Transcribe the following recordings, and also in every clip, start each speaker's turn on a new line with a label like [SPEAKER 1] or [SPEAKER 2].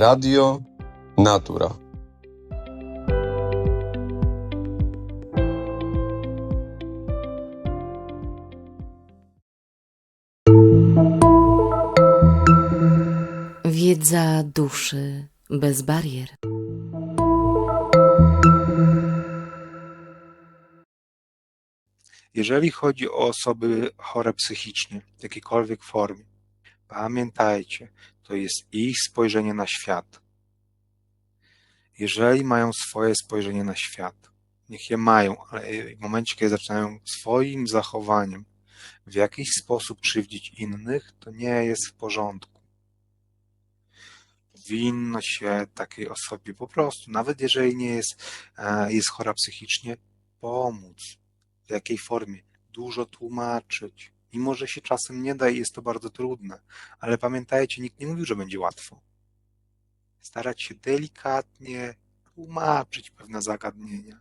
[SPEAKER 1] Radio Natura.
[SPEAKER 2] Wiedza duszy bez barier.
[SPEAKER 3] Jeżeli chodzi o osoby chore psychicznie, w jakiejkolwiek formie, pamiętajcie, to jest ich spojrzenie na świat. Jeżeli mają swoje spojrzenie na świat, niech je mają, ale w momencie, kiedy zaczynają swoim zachowaniem w jakiś sposób krzywdzić innych, to nie jest w porządku. Powinno się takiej osobie po prostu, nawet jeżeli nie jest, e, jest chora psychicznie, pomóc w jakiej formie, dużo tłumaczyć. Mimo, że się czasem nie da i jest to bardzo trudne, ale pamiętajcie, nikt nie mówił, że będzie łatwo. Starać się delikatnie tłumaczyć pewne zagadnienia.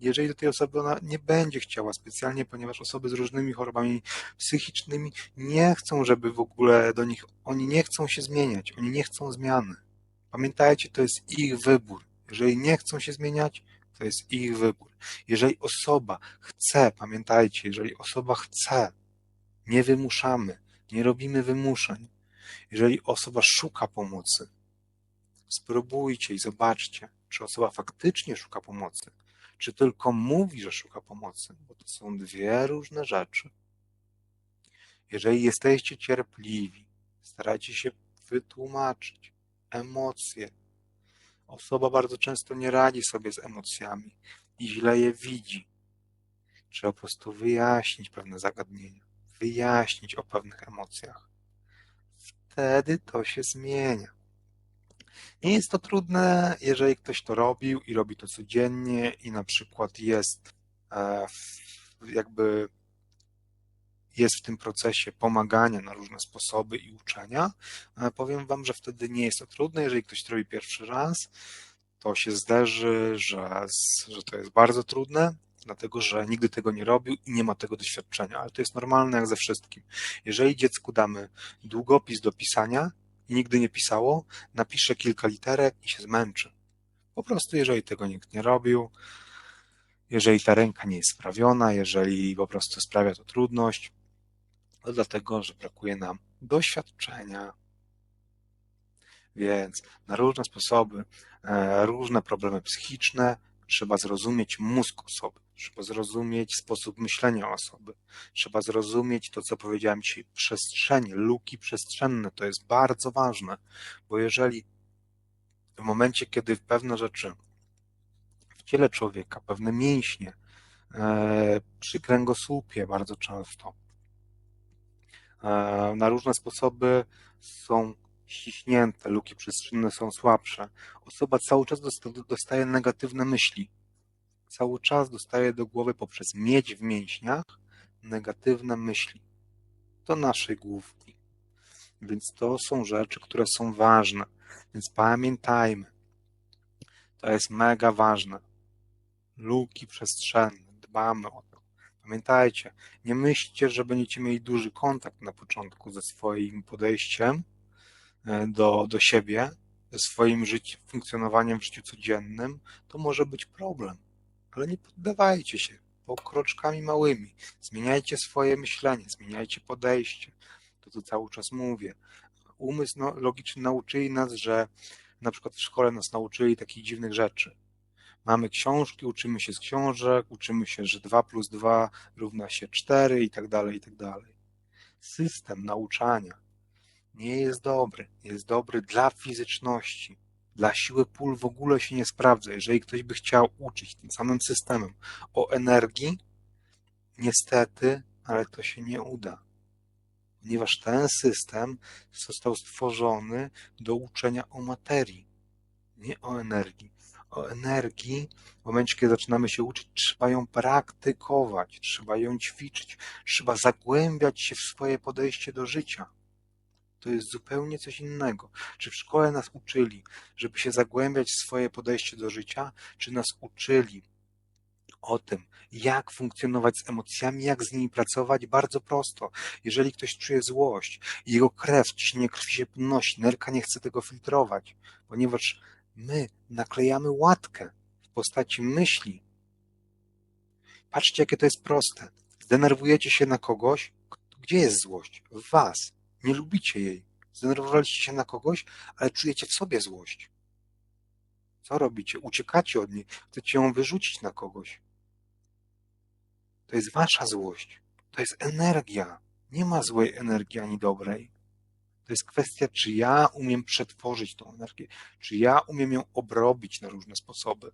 [SPEAKER 3] Jeżeli do tej osoby ona nie będzie chciała specjalnie, ponieważ osoby z różnymi chorobami psychicznymi nie chcą, żeby w ogóle do nich, oni nie chcą się zmieniać, oni nie chcą zmiany. Pamiętajcie, to jest ich wybór. Jeżeli nie chcą się zmieniać, to jest ich wybór. Jeżeli osoba chce, pamiętajcie, jeżeli osoba chce, nie wymuszamy, nie robimy wymuszeń. Jeżeli osoba szuka pomocy, spróbujcie i zobaczcie, czy osoba faktycznie szuka pomocy, czy tylko mówi, że szuka pomocy, bo to są dwie różne rzeczy. Jeżeli jesteście cierpliwi, starajcie się wytłumaczyć emocje. Osoba bardzo często nie radzi sobie z emocjami i źle je widzi. Trzeba po prostu wyjaśnić pewne zagadnienia, wyjaśnić o pewnych emocjach. Wtedy to się zmienia. Nie jest to trudne, jeżeli ktoś to robił i robi to codziennie i na przykład jest e, jakby jest w tym procesie pomagania na różne sposoby i uczenia. E, powiem Wam, że wtedy nie jest to trudne. Jeżeli ktoś to robi pierwszy raz, to się zderzy, że, że to jest bardzo trudne, dlatego że nigdy tego nie robił i nie ma tego doświadczenia, ale to jest normalne jak ze wszystkim. Jeżeli dziecku damy długopis do pisania i nigdy nie pisało, napisze kilka literek i się zmęczy. Po prostu, jeżeli tego nikt nie robił, jeżeli ta ręka nie jest sprawiona, jeżeli po prostu sprawia to trudność, to dlatego, że brakuje nam doświadczenia. Więc na różne sposoby, e, różne problemy psychiczne, trzeba zrozumieć mózg osoby, trzeba zrozumieć sposób myślenia osoby, trzeba zrozumieć to, co powiedziałem dzisiaj, przestrzenie, luki przestrzenne, to jest bardzo ważne, bo jeżeli w momencie, kiedy pewne rzeczy w ciele człowieka, pewne mięśnie, e, przy kręgosłupie bardzo często, e, na różne sposoby są ściśnięte, luki przestrzenne są słabsze. Osoba cały czas dostaje negatywne myśli. Cały czas dostaje do głowy poprzez miedź w mięśniach negatywne myśli. Do naszej główki. Więc to są rzeczy, które są ważne. Więc pamiętajmy. To jest mega ważne. Luki przestrzenne. Dbamy o to. Pamiętajcie, nie myślcie, że będziecie mieli duży kontakt na początku ze swoim podejściem, do, do siebie, swoim życiem, funkcjonowaniem w życiu codziennym, to może być problem. Ale nie poddawajcie się, po kroczkami małymi. Zmieniajcie swoje myślenie, zmieniajcie podejście. To tu cały czas mówię. Umysł no, logiczny nauczyli nas, że na przykład w szkole nas nauczyli takich dziwnych rzeczy. Mamy książki, uczymy się z książek, uczymy się, że 2 plus 2 równa się 4 i tak dalej, i tak dalej. System nauczania nie jest dobry. Jest dobry dla fizyczności. Dla siły pól w ogóle się nie sprawdza. Jeżeli ktoś by chciał uczyć tym samym systemem o energii, niestety, ale to się nie uda. Ponieważ ten system został stworzony do uczenia o materii, nie o energii. O energii, w momencie, kiedy zaczynamy się uczyć, trzeba ją praktykować, trzeba ją ćwiczyć, trzeba zagłębiać się w swoje podejście do życia to jest zupełnie coś innego. Czy w szkole nas uczyli, żeby się zagłębiać w swoje podejście do życia, czy nas uczyli o tym, jak funkcjonować z emocjami, jak z nimi pracować, bardzo prosto. Jeżeli ktoś czuje złość, jego krew, ciśnienie krwi się podnosi, nerka nie chce tego filtrować, ponieważ my naklejamy łatkę w postaci myśli. Patrzcie, jakie to jest proste. Zdenerwujecie się na kogoś, gdzie jest złość? W was. Nie lubicie jej. Zdenerwowaliście się na kogoś, ale czujecie w sobie złość. Co robicie? Uciekacie od niej. Chcecie ją wyrzucić na kogoś. To jest wasza złość. To jest energia. Nie ma złej energii ani dobrej. To jest kwestia, czy ja umiem przetworzyć tą energię, czy ja umiem ją obrobić na różne sposoby.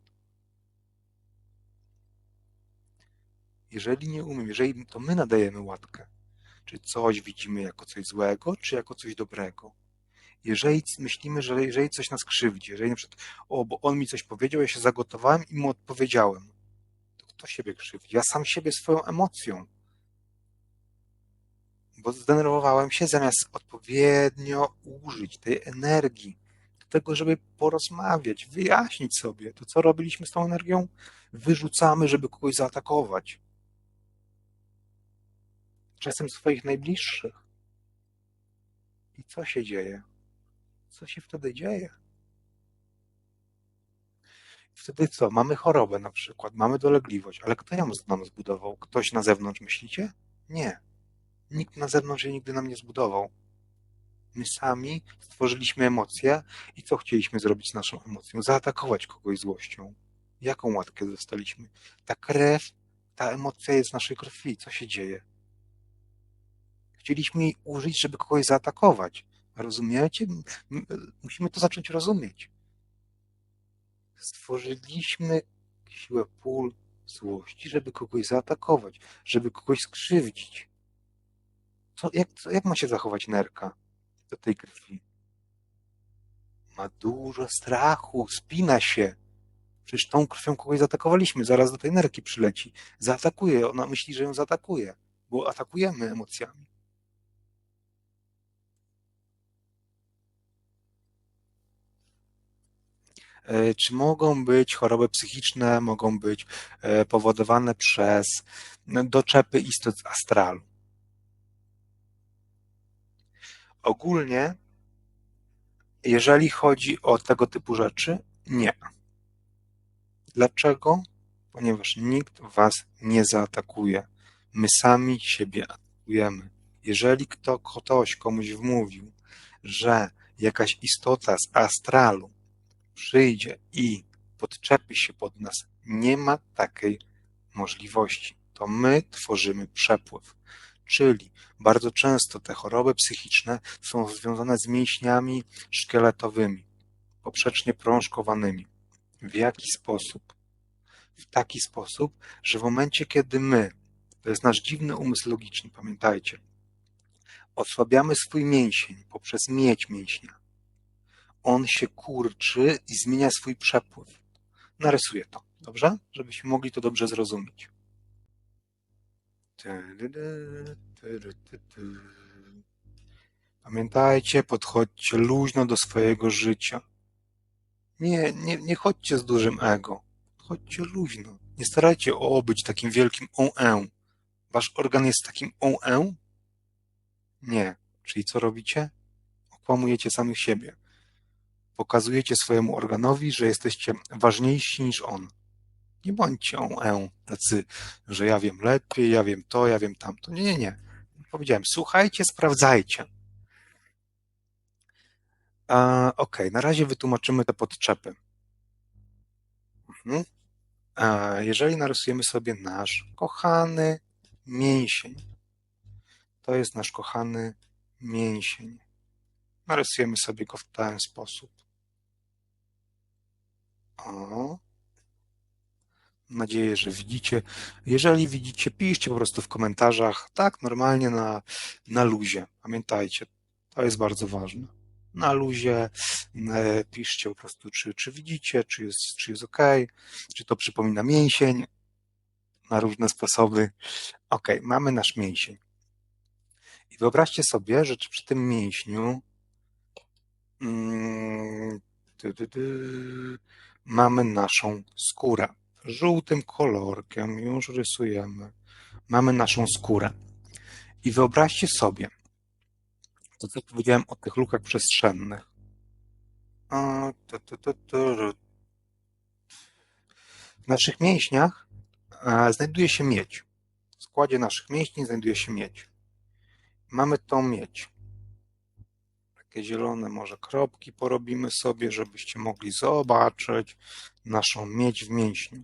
[SPEAKER 3] Jeżeli nie umiem, jeżeli to my nadajemy łatkę, czy coś widzimy jako coś złego, czy jako coś dobrego. Jeżeli myślimy, że jeżeli coś nas krzywdzi, jeżeli na przykład, o, bo on mi coś powiedział, ja się zagotowałem i mu odpowiedziałem, to kto siebie krzywdzi? Ja sam siebie swoją emocją. Bo zdenerwowałem się zamiast odpowiednio użyć tej energii do tego, żeby porozmawiać, wyjaśnić sobie to, co robiliśmy z tą energią, wyrzucamy, żeby kogoś zaatakować czasem swoich najbliższych. I co się dzieje? Co się wtedy dzieje? Wtedy co? Mamy chorobę na przykład, mamy dolegliwość, ale kto ją nam zbudował? Ktoś na zewnątrz, myślicie? Nie. Nikt na zewnątrz jej nigdy nam nie zbudował. My sami stworzyliśmy emocje i co chcieliśmy zrobić z naszą emocją? Zaatakować kogoś złością. Jaką łatkę dostaliśmy? Ta krew, ta emocja jest w naszej krwi. Co się dzieje? Chcieliśmy jej użyć, żeby kogoś zaatakować. Rozumiecie? Musimy to zacząć rozumieć. Stworzyliśmy siłę pól złości, żeby kogoś zaatakować, żeby kogoś skrzywdzić. Co, jak, co, jak ma się zachować nerka do tej krwi? Ma dużo strachu, spina się. Przecież tą krwią kogoś zaatakowaliśmy, zaraz do tej nerki przyleci. Zaatakuje, ona myśli, że ją zaatakuje, bo atakujemy emocjami. Czy mogą być choroby psychiczne, mogą być powodowane przez doczepy istot astralu? Ogólnie, jeżeli chodzi o tego typu rzeczy, nie. Dlaczego? Ponieważ nikt was nie zaatakuje. My sami siebie atakujemy. Jeżeli kto, ktoś komuś wmówił, że jakaś istota z astralu przyjdzie i podczepi się pod nas, nie ma takiej możliwości. To my tworzymy przepływ. Czyli bardzo często te choroby psychiczne są związane z mięśniami szkieletowymi, poprzecznie prążkowanymi. W jaki sposób? W taki sposób, że w momencie, kiedy my, to jest nasz dziwny umysł logiczny, pamiętajcie, osłabiamy swój mięsień poprzez mieć mięśnia, on się kurczy i zmienia swój przepływ. Narysuję to, dobrze? Żebyśmy mogli to dobrze zrozumieć. Pamiętajcie, podchodźcie luźno do swojego życia. Nie, nie, nie chodźcie z dużym ego. Chodźcie luźno. Nie starajcie o być takim wielkim on-e. Wasz organ jest takim on-e? Nie. Czyli co robicie? Okłamujecie samych siebie. Pokazujecie swojemu organowi, że jesteście ważniejsi niż on. Nie bądźcie on-e, tacy, że ja wiem lepiej, ja wiem to, ja wiem tamto. Nie, nie, nie. Powiedziałem, słuchajcie, sprawdzajcie. Okay, na razie wytłumaczymy te podczepy. Mhm. Jeżeli narysujemy sobie nasz kochany mięsień, to jest nasz kochany mięsień. Narysujemy sobie go w ten sposób. O. Mam nadzieję, że widzicie. Jeżeli widzicie, piszcie po prostu w komentarzach. Tak, normalnie na, na luzie. Pamiętajcie, to jest bardzo ważne. Na luzie e, piszcie po prostu, czy, czy widzicie, czy jest, czy jest ok, czy to przypomina mięsień na różne sposoby. Ok, mamy nasz mięsień. I wyobraźcie sobie, że przy tym mięśniu mm, ty, ty, ty, mamy naszą skórę. żółtym kolorkiem już rysujemy. Mamy naszą skórę. I wyobraźcie sobie, to co powiedziałem o tych lukach przestrzennych. W naszych mięśniach e, znajduje się miedź. W składzie naszych mięśni znajduje się miedź. Mamy tą miedź. Takie zielone może kropki porobimy sobie, żebyście mogli zobaczyć naszą miedź w mięśniu.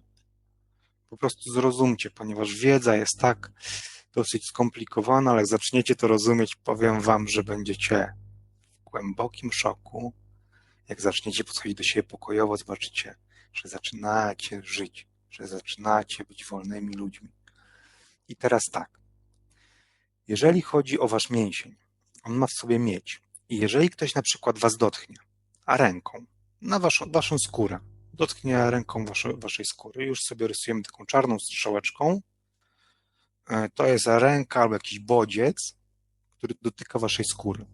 [SPEAKER 3] Po prostu zrozumcie, ponieważ wiedza jest tak dosyć skomplikowana, ale jak zaczniecie to rozumieć, powiem wam, że będziecie w głębokim szoku. Jak zaczniecie podchodzić do siebie pokojowo, zobaczycie, że zaczynacie żyć, że zaczynacie być wolnymi ludźmi. I teraz tak. Jeżeli chodzi o wasz mięsień, on ma w sobie miedź. Jeżeli ktoś na przykład was dotknie, a ręką, na waszą, waszą skórę, dotknie ręką wasze, waszej skóry, już sobie rysujemy taką czarną strzałeczką, E, to jest ręka albo jakiś bodziec, który dotyka waszej skóry.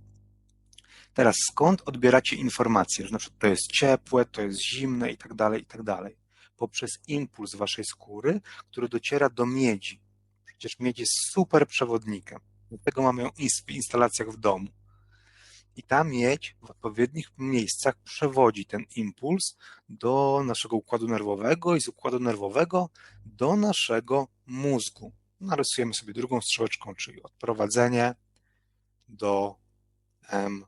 [SPEAKER 3] Teraz skąd odbieracie informacje, że na przykład to jest ciepłe, to jest zimne i tak dalej, i tak dalej? Poprzez impuls waszej skóry, który dociera do miedzi. Przecież miedź jest super przewodnikiem. Dlatego mamy ją w instalacjach w domu. I ta miedź w odpowiednich miejscach przewodzi ten impuls do naszego układu nerwowego i z układu nerwowego do naszego mózgu narysujemy sobie drugą strzałeczką, czyli odprowadzenie do M,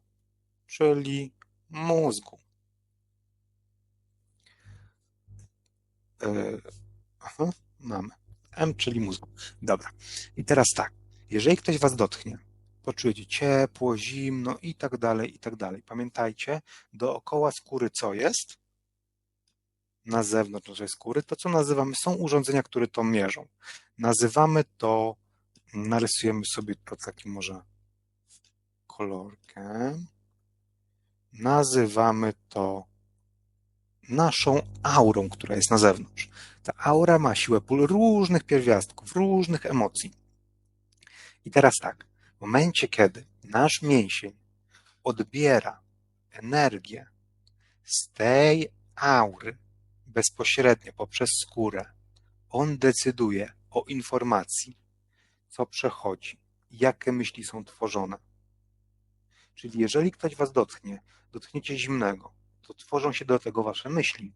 [SPEAKER 3] czyli mózgu. Yy, aha, mamy. M, czyli mózgu. Dobra. I teraz tak. Jeżeli ktoś was dotknie, poczujecie ciepło, zimno i tak dalej, i tak dalej. Pamiętajcie, dookoła skóry co jest? na zewnątrz naszej skóry, to co nazywamy, są urządzenia, które to mierzą. Nazywamy to, narysujemy sobie to takim może kolorkiem. Nazywamy to naszą aurą, która jest na zewnątrz. Ta aura ma siłę pól różnych pierwiastków, różnych emocji. I teraz tak, momencie, kiedy nasz mięsień odbiera energię z tej aury, bezpośrednio poprzez skórę. On decyduje o informacji, co przechodzi, jakie myśli są tworzone. Czyli jeżeli ktoś was dotknie, dotkniecie zimnego, to tworzą się do tego wasze myśli,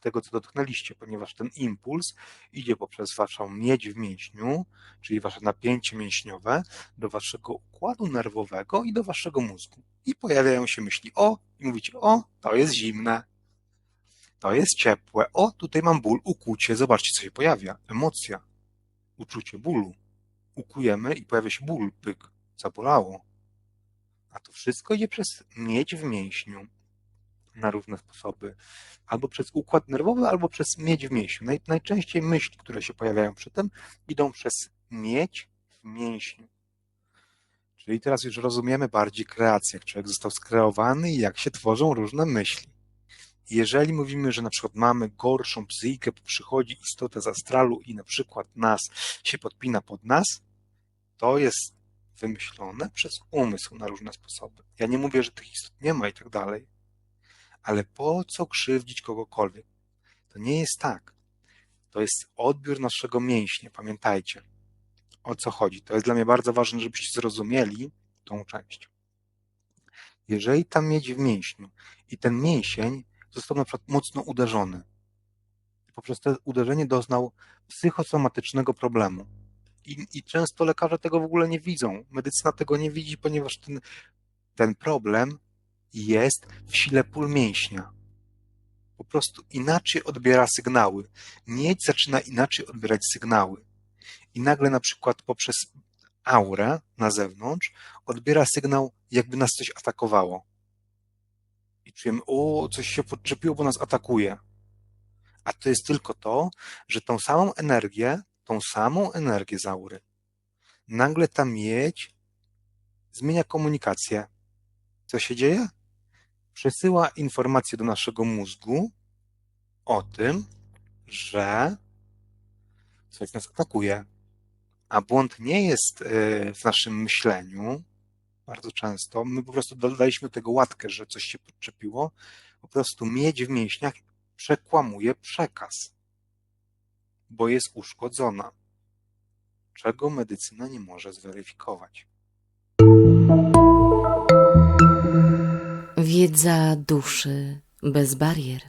[SPEAKER 3] tego, co dotknęliście, ponieważ ten impuls idzie poprzez waszą miedź w mięśniu, czyli wasze napięcie mięśniowe, do waszego układu nerwowego i do waszego mózgu. I pojawiają się myśli o, i mówicie, o, to jest zimne, to jest ciepłe. O, tutaj mam ból, ukucie. Zobaczcie, co się pojawia. Emocja. Uczucie bólu. Ukujemy i pojawia się ból. Pyk. Zabolało. A to wszystko idzie przez miedź w mięśniu na różne sposoby. Albo przez układ nerwowy, albo przez miedź w mięśniu. Naj, najczęściej myśli, które się pojawiają przy tym, idą przez miedź w mięśniu. Czyli teraz już rozumiemy bardziej kreację, jak człowiek został skreowany i jak się tworzą różne myśli. Jeżeli mówimy, że na przykład mamy gorszą psychikę, przychodzi istota z astralu i na przykład nas się podpina pod nas, to jest wymyślone przez umysł na różne sposoby. Ja nie mówię, że tych istot nie ma i tak dalej, ale po co krzywdzić kogokolwiek? To nie jest tak. To jest odbiór naszego mięśnia, pamiętajcie. O co chodzi? To jest dla mnie bardzo ważne, żebyście zrozumieli tą część. Jeżeli tam miedź w mięśniu i ten mięsień został na przykład mocno uderzony. Poprzez to uderzenie doznał psychosomatycznego problemu. I, I często lekarze tego w ogóle nie widzą. Medycyna tego nie widzi, ponieważ ten, ten problem jest w sile pól mięśnia. Po prostu inaczej odbiera sygnały. Miedź zaczyna inaczej odbierać sygnały. I nagle na przykład poprzez aurę na zewnątrz odbiera sygnał, jakby nas coś atakowało i czujemy, o, coś się podczepiło, bo nas atakuje. A to jest tylko to, że tą samą energię, tą samą energię z aury, nagle ta miedź zmienia komunikację. Co się dzieje? Przesyła informację do naszego mózgu o tym, że coś nas atakuje. A błąd nie jest e, w naszym myśleniu, bardzo często. My po prostu dodaliśmy do tego łatkę, że coś się podczepiło. Po prostu miedź w mięśniach przekłamuje przekaz. bo jest uszkodzona. Czego medycyna nie może zweryfikować?
[SPEAKER 2] Wiedza duszy bez barier.